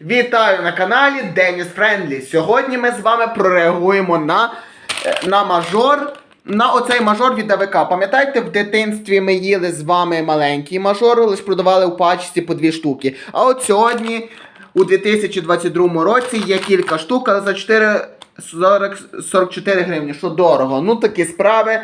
Вітаю на каналі Деніс Френдлі. Сьогодні ми з вами прореагуємо на, е, на мажор. На оцей мажор від АВК. Пам'ятаєте, в дитинстві ми їли з вами маленький мажор, лише продавали у пачці по дві штуки. А от сьогодні, у 2022 році, є кілька штук, але за 4, 40, 44 гривні, що дорого. Ну такі справи.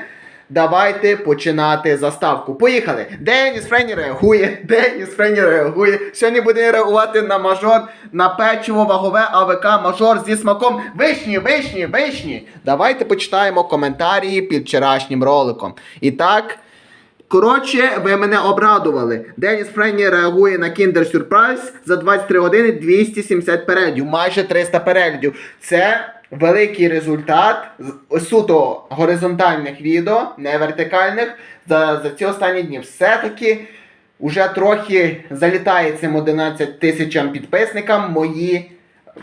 Давайте починати заставку. Поїхали! Деніс Френі реагує, Деніс Френі реагує. Сьогодні буде реагувати на мажор, на печиво вагове АВК мажор зі смаком вишні, вишні, вишні. Давайте почитаємо коментарі під вчорашнім роликом. І так. Коротше, ви мене обрадували. Деніс Френі реагує на Kinder Surprise за 23 години 270 переглядів, майже 300 переглядів. Це великий результат суто горизонтальних відео, не вертикальних, за, за ці останні дні. Все-таки вже трохи залітає цим 11 тисячам підписникам мої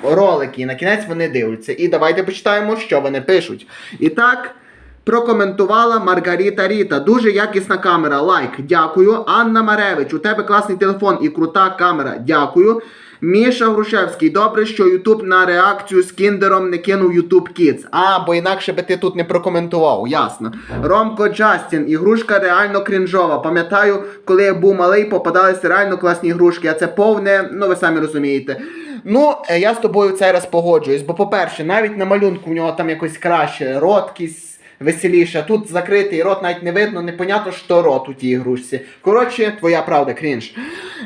ролики. І на кінець вони дивляться. І давайте почитаємо, що вони пишуть. І так. Прокоментувала Маргарита Ріта. Дуже якісна камера. Лайк. Дякую. Анна Маревич, у тебе класний телефон і крута камера. Дякую. Міша Грушевський, добре, що Ютуб на реакцію з кіндером не кинув Ютуб Kids. А, бо інакше би ти тут не прокоментував, ясно. Ромко Джастін, ігрушка реально крінжова. Пам'ятаю, коли я був малий, попадалися реально класні ігрушки, а це повне, ну ви самі розумієте. Ну, е, я з тобою в цей раз погоджуюсь, бо, по-перше, навіть на малюнку в нього там якось краще, роткість веселіше. Тут закритий рот навіть не видно, непонятно, що рот у тій ігрушці. Коротше, твоя правда, крінж.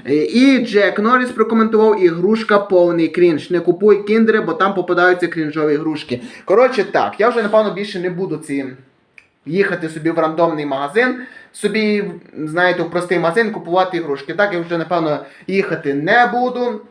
Е, І Джек Норріс прокоментував ігрушка повний крінж. Не купуй кіндери, бо там попадаються крінжові ігрушки. Коротше, так, я вже напевно більше не буду ці їхати собі в рандомний магазин, собі, знаєте, в простий магазин купувати ігрушки. Так я вже, напевно, їхати не буду.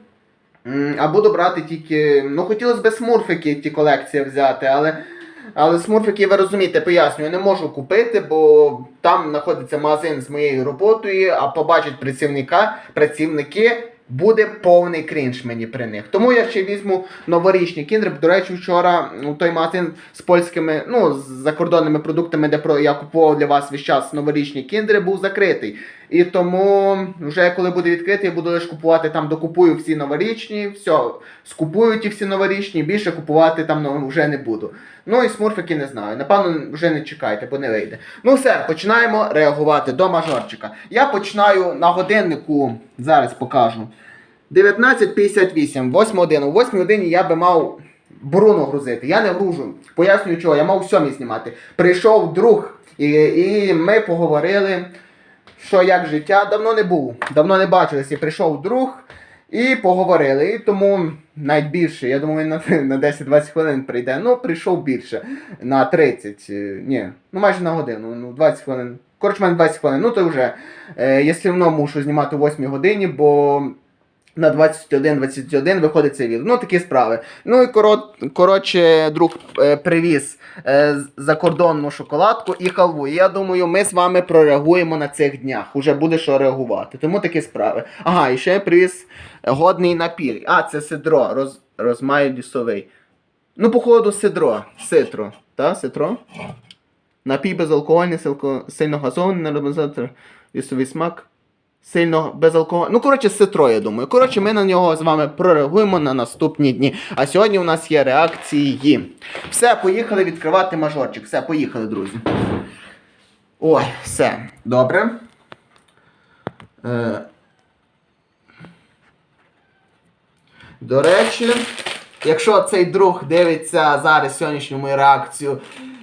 А буду брати тільки. Ну, хотілося б смурфики ті колекції взяти, але. Але смурфики, ви розумієте, пояснюю, не можу купити, бо там знаходиться магазин з моєю роботою, а побачать працівника, працівники, буде повний крінж мені при них. Тому я ще візьму новорічні кіндри. До речі, вчора ну, той магазин з польськими, ну, з закордонними продуктами, де я купував для вас весь час новорічні кіндри, був закритий. І тому вже коли буде відкритий, я буду лише купувати там, докупую всі новорічні, все, скупую ті всі новорічні, більше купувати там ну, вже не буду. Ну і смурфики не знаю. Напевно, вже не чекайте, бо не вийде. Ну все, починаємо реагувати до мажорчика. Я починаю на годиннику, зараз покажу. 19.58, 8 годину. У 8 годині я би мав Бруно грузити. Я не гружу. Пояснюю чого, я мав в сьомій знімати. Прийшов друг, і, і ми поговорили, що як життя. Давно не був, давно не бачилися. Прийшов друг і поговорили. І тому навіть більше. Я думаю, він на, на 10-20 хвилин прийде. Ну, прийшов більше. На 30. е, Ні, ну майже на годину, ну 20 хвилин. Коротше, мене 20 хвилин. Ну то вже. Е, я все одно мушу знімати о 8 годині, бо на 21-21 виходить цей відео. Ну, такі справи. Ну і корот, коротше, друг е, привіз е, закордонну шоколадку і халву. Я думаю, ми з вами прореагуємо на цих днях. Уже буде що реагувати. Тому такі справи. Ага, і ще я привіз годний напій. А, це сидро, роз, розмаю лісовий. Ну, походу, сидро. Ситро. Та, ситро? Напій безалкогольний, сильно газований, ароматизатор, лісовий смак. Сильно безалкогольний. Ну, коротше, ситро, я думаю. Коротше, ми на нього з вами прореагуємо на наступні дні. А сьогодні у нас є реакції. Все, поїхали відкривати мажорчик. Все, поїхали, друзі. Ой, все. Добре. Е... До речі, якщо цей друг дивиться зараз сьогоднішню мою реакцію,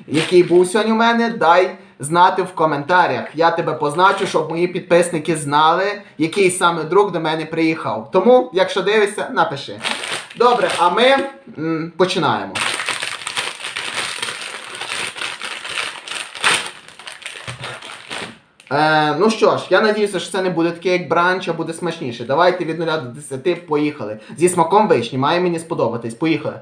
який був сьогодні у мене, дай знати в коментарях. Я тебе позначу, щоб мої підписники знали, який саме друг до мене приїхав. Тому, якщо дивишся, напиши. Добре, а ми м, починаємо. Е, ну що ж, я надіюся, що це не буде таке, як бранч, а буде смачніше. Давайте від 0 до 10 поїхали. Зі смаком вишні, має мені сподобатись. Поїхали.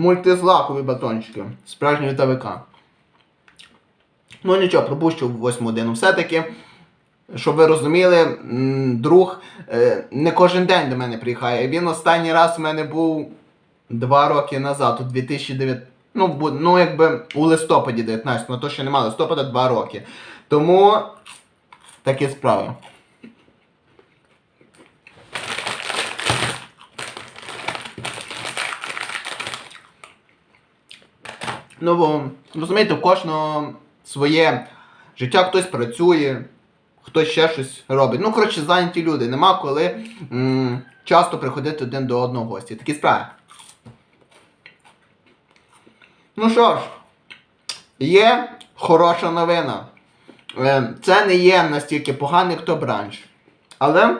Мультизлакові батончики. Справжні від. Ну нічого, пропущу в 8 годину. Все-таки, щоб ви розуміли, друг е, не кожен день до мене приїхає. Він останній раз у мене був два роки назад, у 2009, ну, ну якби у листопаді 19, ну то ще немає листопада два роки. Тому такі справи. Ну, розумієте, у кожного своє життя, хтось працює, хтось ще щось робить. Ну, коротше, зайняті люди. Нема коли м, часто приходити один до одного в гості. Такі справи. Ну що ж, є хороша новина. Е, Це не є настільки поганий, як то бранч. Але.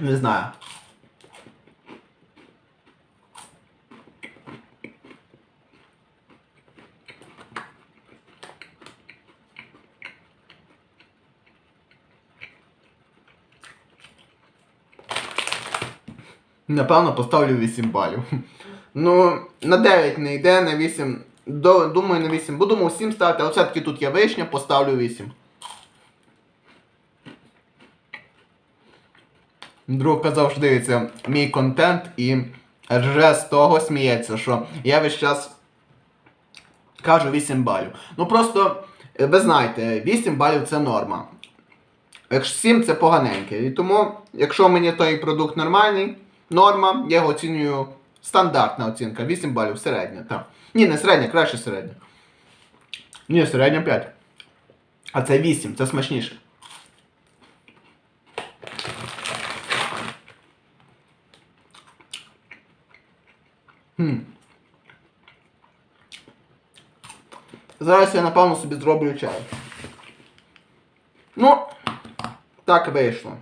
Не знаю. Напевно, поставлю 8 балів. Ну, на 9 не йде, на 8. Думаю, на 8. Бо думав 7 ставити, але все-таки тут є вишня, поставлю 8. Друг казав, що дивиться мій контент і рже з того сміється, що я весь час кажу 8 балів. Ну просто, е, ви знаєте, 8 балів це норма. Якщо 7 це поганеньке. І тому, якщо мені той продукт нормальний, норма, я його оцінюю стандартна оцінка, 8 балів, середня. Так. Ні, не середня, краще середня. Ні, середня 5. А це 8, це смачніше. Хм. Зараз я напевно собі зроблю чай. Ну, так вийшло.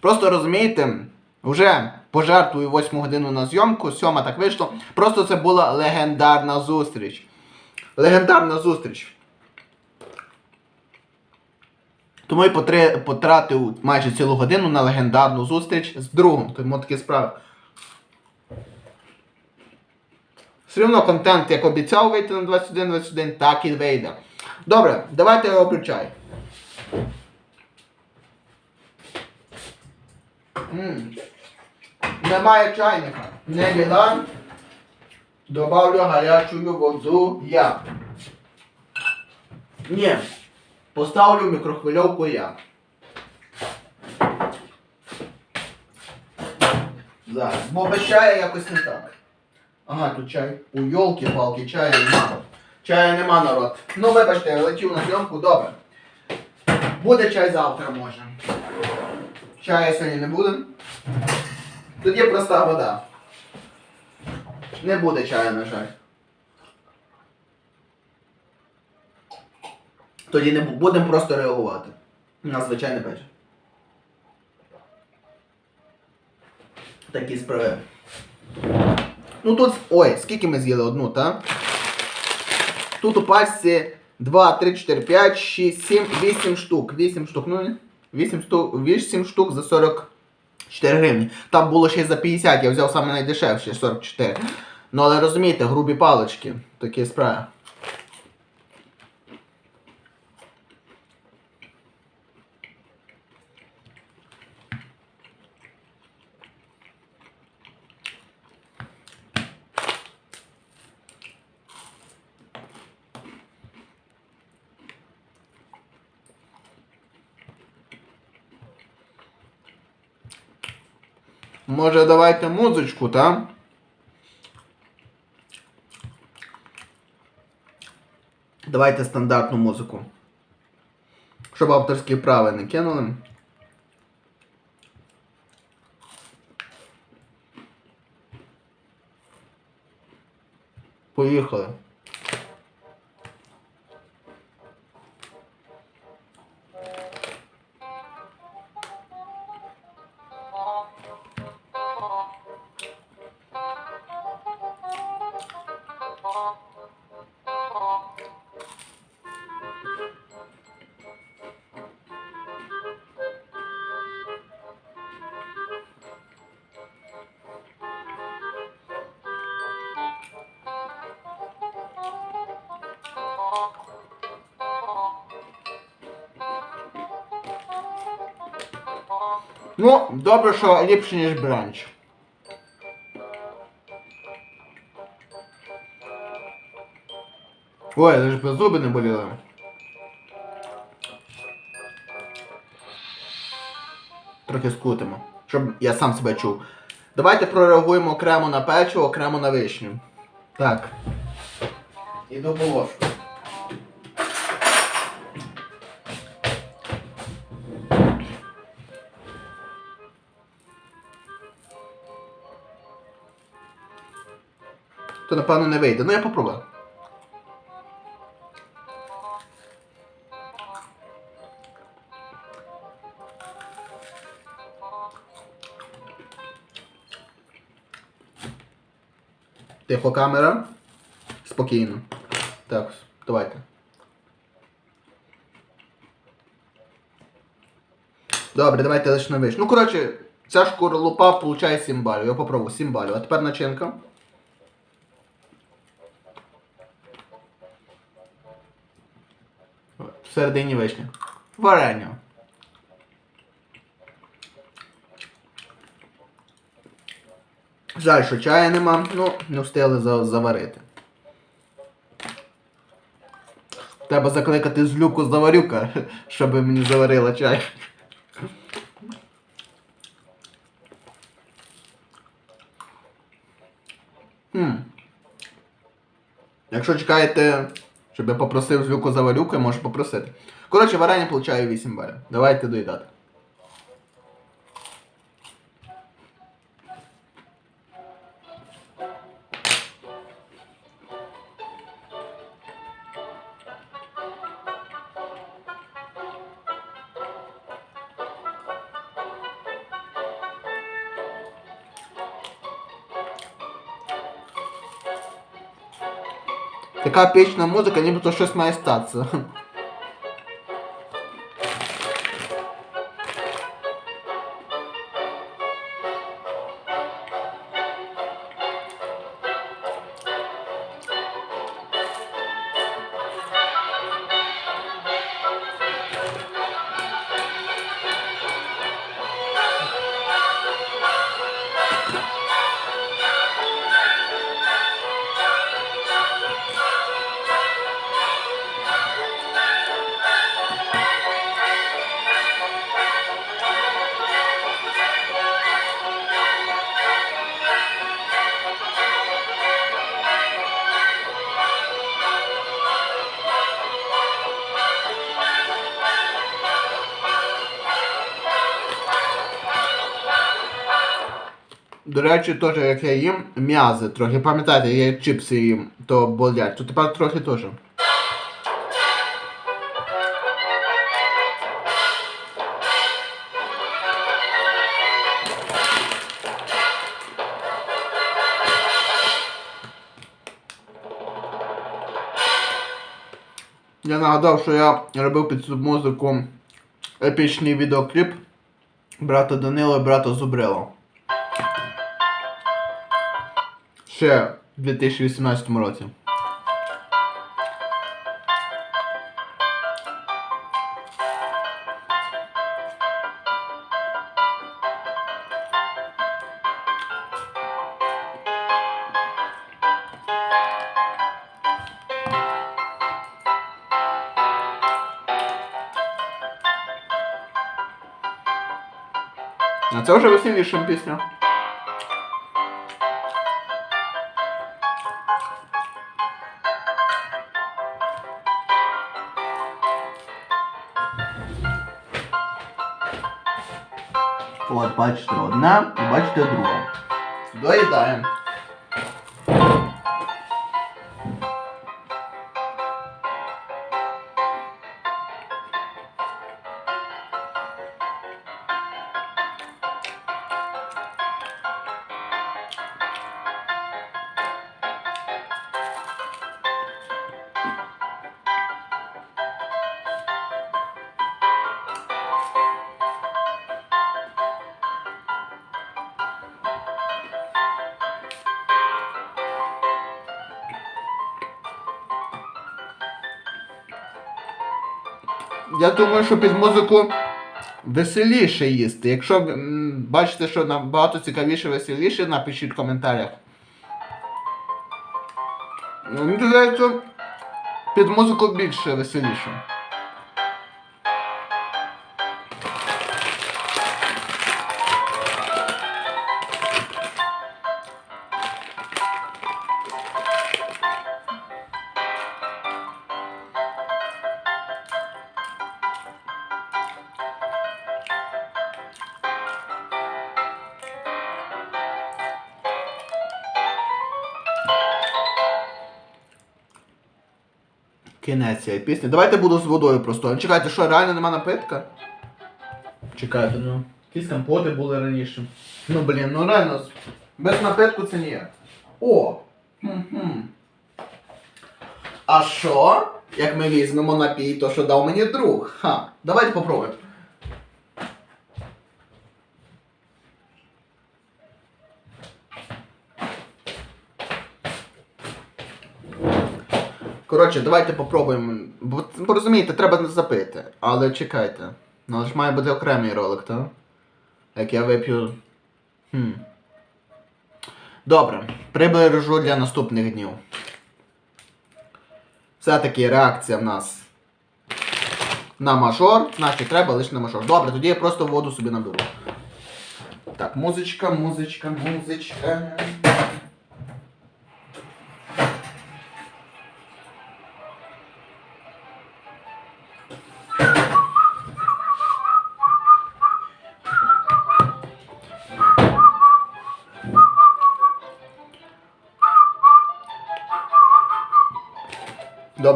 Просто розумієте, вже пожертвую 8 годину на зйомку, 7 так вийшло. Просто це була легендарна зустріч. Легендарна зустріч. Тому я потратив майже цілу годину на легендарну зустріч з другом. Тому такі справи. Все одно контент, як обіцяв вийти на 21-21, так і вийде. Добре, давайте я роблю чай. Немає чайника. Не біда. Добавлю гарячу воду я. Ні. Поставлю мікрохвильовку я. Зараз. Бо без чаю якось не так. Ага, тут чай. У йолки-палки, чаю нема. Чаю нема, народ. Ну, вибачте, я летів на зйомку, добре. Буде чай завтра, може. Чаю сьогодні не буде. Тут є проста вода. Не буде чаю, на жаль. Тоді не будемо просто реагувати. На звичайне пече. Такі справи. Ну тут. Ой, скільки ми з'їли одну, так? Тут у пачці 2, 3, 4, 5, 6, 7, 8 штук. 8 штук. Ну, 8 штук, 8 штук за 44 гривні. Там було ще за 50, я взяв саме найдешевше 44. Ну але розумієте, грубі палички. Такі справи. Може давайте музичку, та? Давайте стандартну музику. Щоб авторські права не кинули. Поїхали. Ну, добре, що ліпше, ніж бранч. Ой, лиш би зуби не боліли. Трохи скутимо, щоб я сам себе чув. Давайте прореагуємо окремо на печиво, окремо на вишню. Так. Іду по ложку. То напевно не вийде. Ну я попробую. Тихо камера. Спокійно. Так, давайте. Добре, давайте лише на виш. Ну, коротше, ця шкуролупа получає 7 балів. Я попробую 7 балів. А тепер начинка. Всередині вишня. Варення. Жаль, що чая нема, ну, не встигли заварити. Треба закликати злюку заварюка, щоб мені заварила чай. Хм. Якщо чекаєте, щоб я попросив злюку заварюка, можу попросити. Коротше, варення получаю 8 балів. Давайте доїдати. Така пічна музика, нібито щось має статися. До речі, теж як я їм м'язи трохи. Пам'ятаєте, я чипси їм, то болять. То тепер трохи теж. Я нагадав, що я робив під музику епічний відеокліп брата Данила і брата Зубрила. Ще в 2018 році. Це вже веселіша пісня. Бачите, одна і бачите друга. Доїдаємо. Я думаю, що під музику веселіше їсти. Якщо бачите, що набагато цікавіше, веселіше, напишіть в коментарях. Під музику більше веселіше. Кінець цієї пісні. Давайте буду з водою просто. Чекайте, що реально нема напитка? Чекайте, ну. Якісь компоти були раніше. Ну блін, ну реально. Без напитку це ніяк. О! Хм-хм. А що? Як ми візьмемо напій, то що дав мені друг? Ха. Давайте попробуємо. Коротше, давайте попробуємо. Бо розумієте, треба запити. Але чекайте. Ну але ж має бути окремий ролик, так? Як я вип'ю. Хм. Добре. Прибережу для наступних днів. Все-таки реакція в нас на мажор. Значить, треба лише на мажор. Добре, тоді я просто воду собі наберу. Так, музичка, музичка, музичка.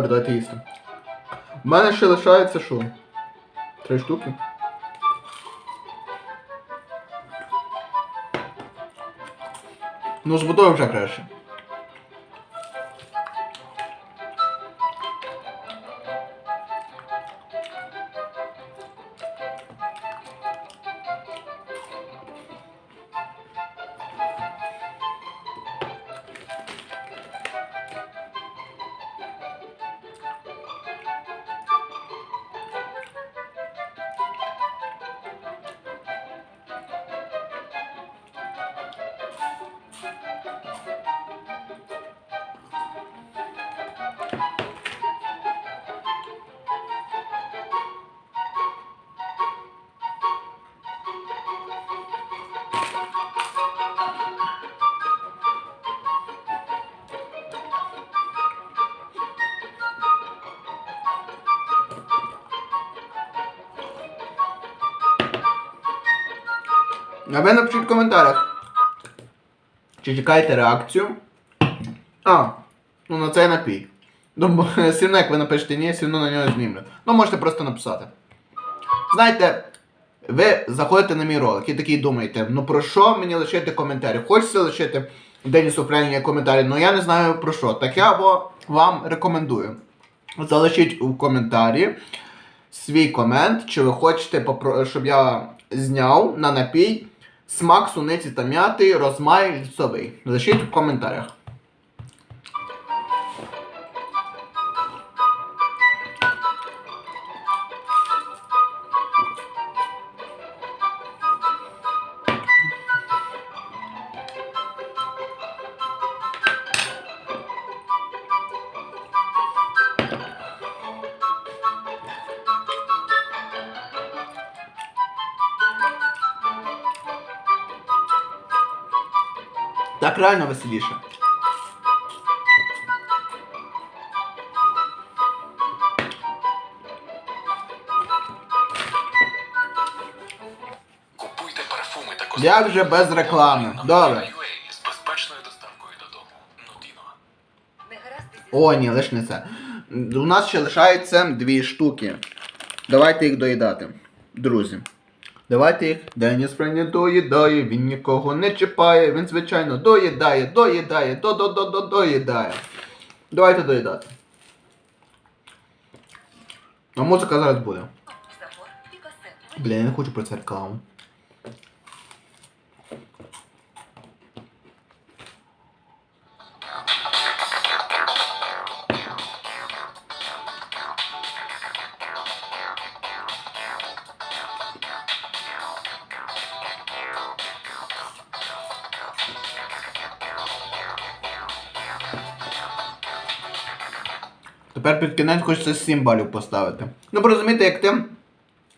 Добре, їсти. У мене ще лишається що? Три штуки. Ну, з водою вже краще. А ви напишіть в коментарях. Чи чекаєте реакцію? А, ну на цей напій. Ну, бо як ви напишете ні, одно на нього знімлю. Ну, можете просто написати. Знаєте, ви заходите на мій ролик і такий думаєте, ну про що мені лишити коментарі? Хочеться лишити Денісу Френлі коментарі, ну я не знаю про що. Так я або вам рекомендую. Залишіть у коментарі свій комент, чи ви хочете, щоб я зняв на напій смак суниці та м'яти, розмай лісовий. В коментарях. Так реально веселіше. Купуйте парфуми та Як же без реклами? Добре. З безпечною доставкою додому. Нудіно. О, ні, лиш не це. У нас ще лишається дві штуки. Давайте їх доїдати. Друзі. Давайте їх. Деніс Френі доїдає, він нікого не чіпає, він, звичайно, доїдає, доїдає, до до до до доїдає. Давайте доїдати. А музика зараз буде. Блін, я не хочу про це рекламу. Під кінець хочеться 7 балів поставити. Ну, розумієте, як ти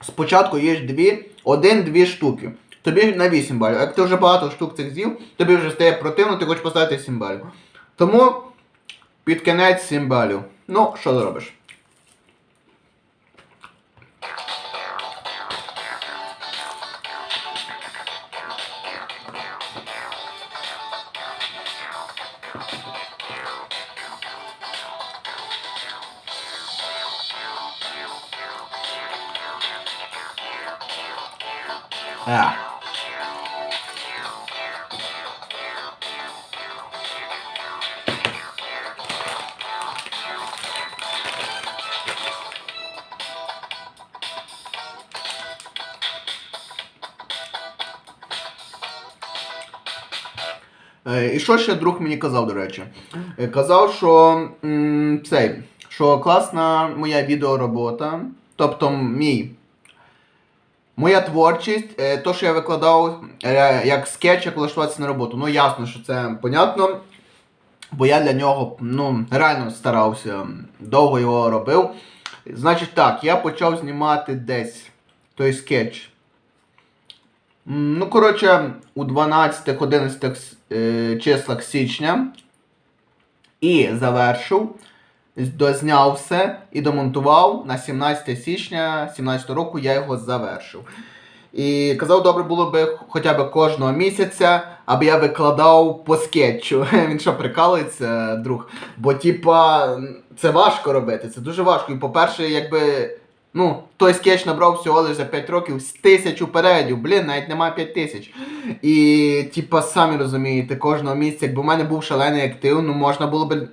спочатку їш дві, один-дві штуки. Тобі на 8 балів. Як ти вже багато штук цих з'їв, тобі вже стає противно, ти хочеш поставити 7 балів. Тому під кінець 7 балів. Ну, що зробиш? А. Е, І що ще друг мені казав, до речі? Е, Казав, що цей, що класна моя відеоробота, тобто мій. Моя творчість, е, то, що я викладав е, як скетч, як влаштуватися на роботу. Ну, ясно, що це понятно. Бо я для нього ну, реально старався, довго його робив. Значить так, я почав знімати десь той скетч. Ну, коротше, у 12-11 е, числах січня. І завершив, дозняв все і домонтував на 17 січня 17 року я його завершив. І казав, добре було би хоча б кожного місяця, аби я викладав по скетчу. Він що прикалується, друг. Бо, типа, це важко робити, це дуже важко. І по-перше, якби. Ну, той скетч набрав всього лише за 5 років з тисячу передів, блін, навіть немає 5 тисяч. І, типа, самі розумієте, кожного місяця, якби в мене був шалений актив, ну можна було би.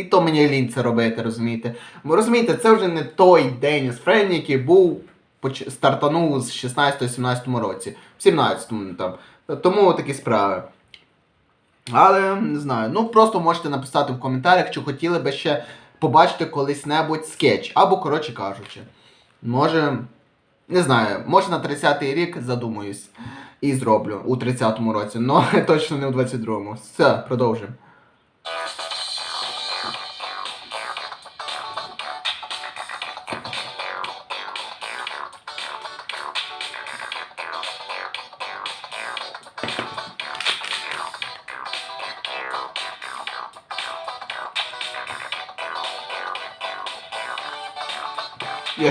Й то мені лінь це робити, розумієте? Бо розумієте, це вже не той Деніс Фрейн, який був стартанув з 16-17 році, в 17-му там. Тому такі справи. Але не знаю. Ну просто можете написати в коментарях, чи хотіли би ще побачити колись-небудь скетч. Або, коротше кажучи, може. Не знаю, може на 30-й рік задумаюсь і зроблю у 30-му році, але точно не у 22-му. Все, продовжуємо.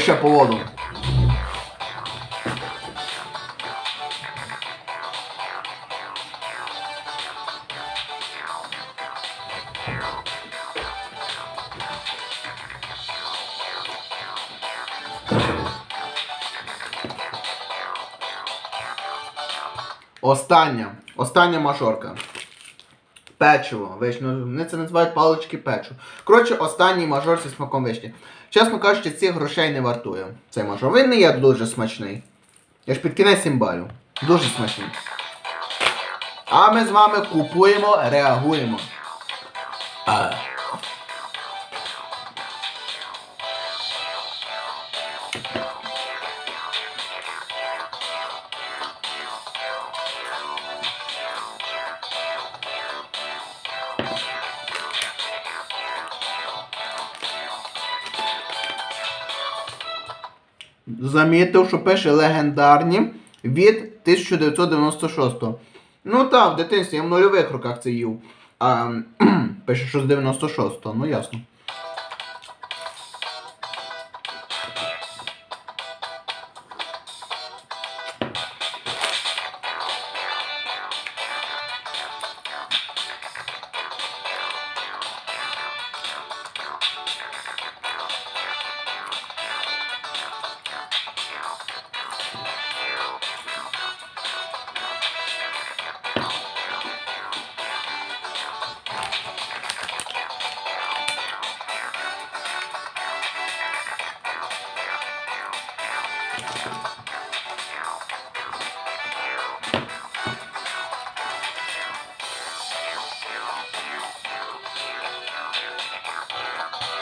Ще по воду. Остання. Остання мажорка. Печиво. Вишню. Вони це називають палички печиво. Коротше, останній мажор зі смаком вишні. Чесно кажучи, цих грошей не вартує. Цей не є дуже смачний. Я ж під кінець імбалю. Дуже смачний. А ми з вами купуємо, реагуємо. Замітив, що пише легендарні від 1996. Ну так, в дитинстві я в нульових роках це їв. А пише, що з 96-го, ну ясно.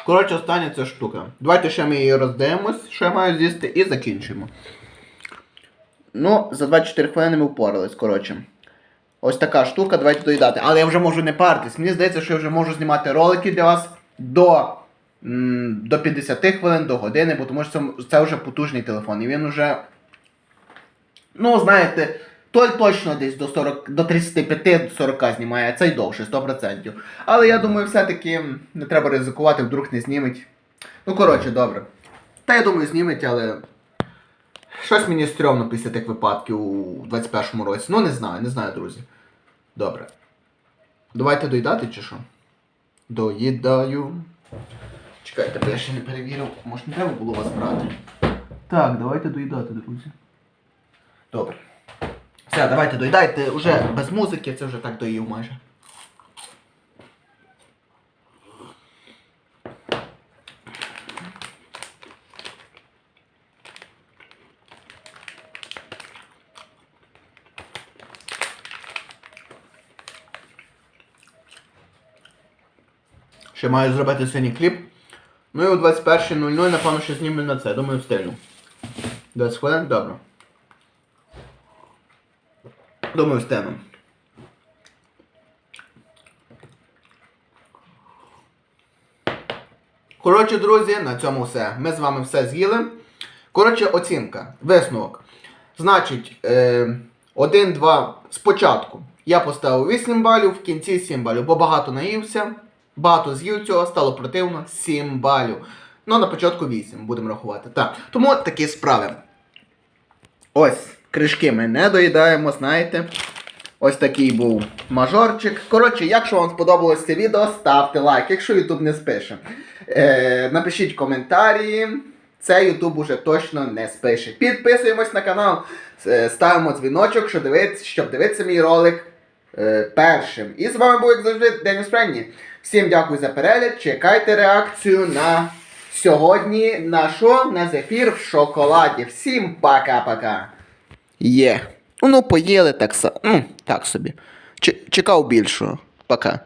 Коротше, остання ця штука. Давайте ще ми її роздивимось, що я маю з'їсти, і закінчимо. Ну, за 24 хвилини ми впорались, коротше. Ось така штука, давайте доїдати. Але я вже можу не паритись. Мені здається, що я вже можу знімати ролики для вас до до 50 хвилин, до години, бо тому що це вже потужний телефон. І він вже, ну, знаєте, той точно десь до 40, до 35-40 знімає, а цей довше, 100%. Але я думаю, все-таки не треба ризикувати, вдруг не зніметь. Ну, коротше, добре. Та я думаю, зніметь, але. Щось мені стрьомно після тих випадків у 21-му році. Ну, не знаю, не знаю, друзі. Добре. Давайте доїдати чи що? Доїдаю. Чекайте, бо я ще не перевірив. Може не треба було вас брати. Так, давайте доїдати, друзі. Добре. Все, давайте доїдайте. Уже без музики, це вже так доїв майже. Ще маю зробити сьогодні кліп. Ну і о 21.00, напевно, що знімемо на це. Думаю, встигну. 20 хвилин? Добре. Думаю, встигну. Коротше, друзі, на цьому все. Ми з вами все з'їли. Коротше, оцінка. Висновок. Значить, е, 1-2 спочатку. Я поставив 8 балів, в кінці 7 балів, бо багато наївся, багато з'їв цього, стало противно 7 балів. Ну, на початку 8 будемо рахувати. Так. Тому такі справи. Ось, кришки ми не доїдаємо, знаєте. Ось такий був мажорчик. Коротше, якщо вам сподобалось це відео, ставте лайк, якщо YouTube не спише. Е, напишіть коментарі. Це YouTube уже точно не спише. Підписуємось на канал, е, ставимо дзвіночок, щоб дивитися, щоб дивитися мій ролик е, першим. І з вами був, як завжди, Деніс Френні. Всім дякую за перегляд. Чекайте реакцію на сьогодні на що? На зефір в шоколаді. Всім пока-пока. Є. Ну, поїли так, са- так собі. Чекав більшого. Пока.